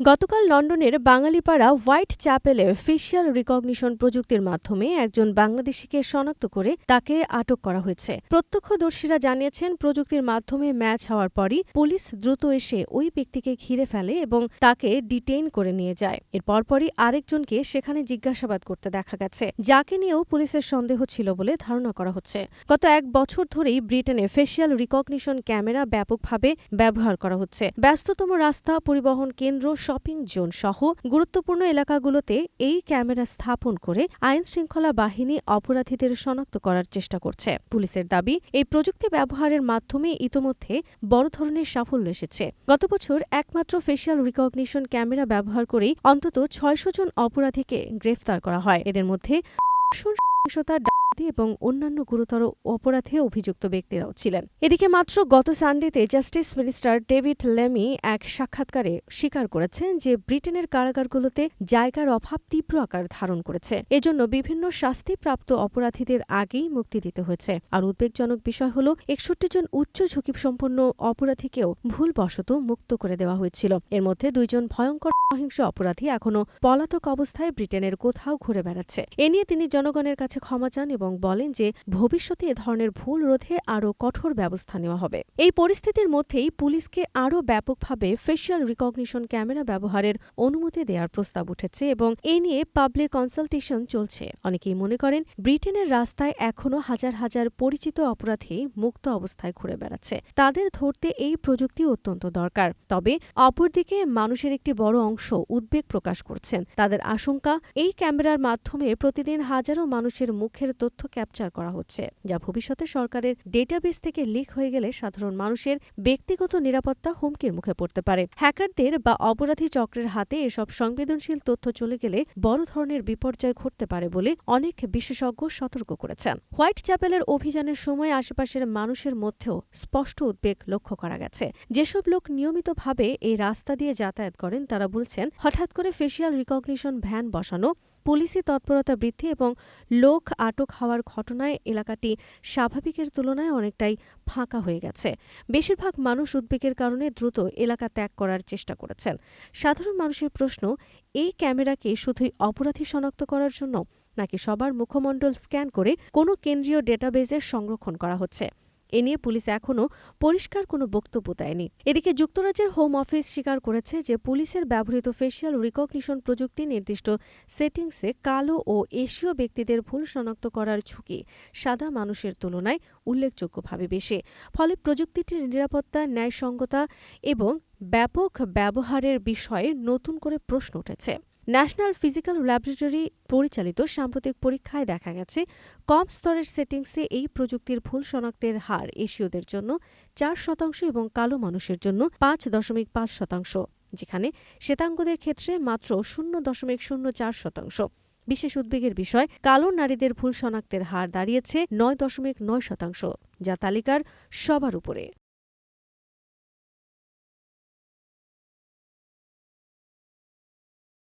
গতকাল লন্ডনের বাঙালিপাড়া হোয়াইট চ্যাপেলে ফেসিয়াল রিকগনিশন প্রযুক্তির মাধ্যমে একজন বাংলাদেশিকে শনাক্ত করে তাকে আটক করা হয়েছে। প্রত্যক্ষদর্শীরা জানিয়েছেন, প্রযুক্তির মাধ্যমে ম্যাচ হওয়ার পরই পুলিশ দ্রুত এসে ওই ব্যক্তিকে ঘিরে ফেলে এবং তাকে ডিটেইন করে নিয়ে যায়। এর পরপরই আরেকজনকে সেখানে জিজ্ঞাসাবাদ করতে দেখা গেছে। যাকে নিয়েও পুলিশের সন্দেহ ছিল বলে ধারণা করা হচ্ছে। গত এক বছর ধরেই ব্রিটেনে ফেসিয়াল রিকগনিশন ক্যামেরা ব্যাপকভাবে ব্যবহার করা হচ্ছে। ব্যস্ততম রাস্তা, পরিবহন কেন্দ্র শপিং জোন সহ গুরুত্বপূর্ণ এলাকাগুলোতে এই ক্যামেরা স্থাপন করে আইন শৃঙ্খলা বাহিনী অপরাধীদের শনাক্ত করার চেষ্টা করছে। পুলিশের দাবি, এই প্রযুক্তি ব্যবহারের মাধ্যমে ইতোমধ্যে বড় ধরনের সাফল্য এসেছে। গত বছর একমাত্র ফেসিয়াল রিকগনিশন ক্যামেরা ব্যবহার করেই অন্তত ছয়শো জন অপরাধীকে গ্রেফতার করা হয়। এদের মধ্যে ডাকাতি এবং অন্যান্য গুরুতর অপরাধে অভিযুক্ত ব্যক্তিরাও ছিলেন। এদিকে মাত্র গত সানডেতে জাস্টিস মিনিস্টার ডেভিড লেমি এক সাক্ষাৎকারে স্বীকার করেছেন যে ব্রিটেনের কারাগারগুলোতে জায়গার অভাব তীব্র আকার ধারণ করেছে। এজন্য বিভিন্ন শাস্তিপ্রাপ্ত অপরাধীদের আগেই মুক্তি দিতে হয়েছে। আর উদ্বেগজনক বিষয় হল, একষট্টি জন উচ্চ ঝুঁকিসম্পন্ন অপরাধীকেও ভুলবশত মুক্ত করে দেওয়া হয়েছিল। এর মধ্যে দুইজন ভয়ঙ্কর সহিংস অপরাধী এখনও পলাতক অবস্থায় ব্রিটেনের কোথাও ঘুরে বেড়াচ্ছে। এ নিয়ে তিনি জনগণের কাছে ক্ষমা চান এবং বলেন যে ভবিষ্যতে এ ধরনের ভুল রোধে আরও কঠোর ব্যবস্থা নেওয়া হবে। এই পরিস্থিতির মধ্যেই পুলিশকে আরও ব্যাপকভাবে ফেসিয়াল রিকগনিশন ক্যামেরা ব্যবহারের অনুমতি দেওয়ার প্রস্তাব উঠেছে এবং এ নিয়ে পাবলিক কনসালটেশন চলছে। অনেকেই মনে করেন ব্রিটেনের রাস্তায় এখনও হাজার হাজার পরিচিত অপরাধী মুক্ত অবস্থায় ঘুরে বেড়াচ্ছে। তাদের ধরতে এই প্রযুক্তি অত্যন্ত দরকার। তবে অপরদিকে মানুষের একটি বড় অংশ উদ্বেগ প্রকাশ করছেন। তাদের আশঙ্কা, এই ক্যামেরার মাধ্যমে প্রতিদিন হাজারো মানুষের মুখের তথ্য ক্যাপচার করা হচ্ছে, যা ভবিষ্যতে সরকারের ডেটাবেস থেকে লিক হয়ে গেলে সাধারণ মানুষের ব্যক্তিগত নিরাপত্তা হুমকির মুখে পড়তে পারে। হ্যাকারদের বা অপরাধী চক্রের হাতে এসব সংবেদনশীল তথ্য চলে গেলে বড় ধরনের বিপর্যয় ঘটতে পারে বলে অনেক বিশেষজ্ঞ সতর্ক করেছেন। হোয়াইট চ্যাপেলের অভিযানের সময় আশেপাশের মানুষের মধ্যেও স্পষ্ট উদ্বেগ লক্ষ্য করা গেছে। যেসব লোক নিয়মিতভাবে এই রাস্তা দিয়ে যাতায়াত করেন, তারা বলছেন, হঠাৎ করে ফেসিয়াল রিকগনিশন ভ্যান বসানো পুলিশি তৎপরতা বৃদ্ধি এবং লোক আটক হওয়ার ঘটনায় এলাকাটি স্বাভাবিকের তুলনায় অনেকটাই ফাঁকা হয়ে গেছে। বেশিরভাগ মানুষ উদ্বেগের কারণে দ্রুত এলাকা ত্যাগ করার চেষ্টা করেছেন। সাধারণ মানুষের প্রশ্ন এই ক্যামেরাকে শুধুই অপরাধী শনাক্ত করার জন্য নাকি সবার মুখমণ্ডল স্ক্যান করে কোনো কেন্দ্রীয় ডেটাবেজে সংরক্ষণ করা হচ্ছে? এ নিয়ে পুলিশ এখনও পরিষ্কার কোনো বক্তব্য দেয়নি। এদিকে যুক্তরাজ্যের হোম অফিস স্বীকার করেছে যে পুলিশের ব্যবহৃত ফেসিয়াল রিকগনিশন প্রযুক্তি নির্দিষ্ট সেটিংসে কালো ও এশীয় ব্যক্তিদের ভুল শনাক্ত করার ঝুঁকি সাদা মানুষের তুলনায় উল্লেখযোগ্যভাবে বেশি। ফলে প্রযুক্তিটির নিরাপত্তা, ন্যায়সঙ্গতা এবং ব্যাপক ব্যবহারের বিষয়ে নতুন করে প্রশ্ন উঠেছে। ন্যাশনাল ফিজিক্যাল ল্যাবরেটরি পরিচালিত সাম্প্রতিক পরীক্ষায় দেখা গেছে, কম স্তরের সেটিংসে এই প্রযুক্তির ভুল শনাক্তের হার এশীয়দের জন্য চার শতাংশ এবং কালো মানুষের জন্য পাঁচ দশমিক পাঁচ শতাংশ, যেখানে শ্বেতাঙ্গদের ক্ষেত্রে মাত্র শূন্য দশমিক শূন্য চার শতাংশ। বিশেষ উদ্বেগের বিষয়, কালো নারীদের ভুল শনাক্তের হার দাঁড়িয়েছে নয় দশমিক নয় শতাংশ, যা তালিকার সবার উপরে।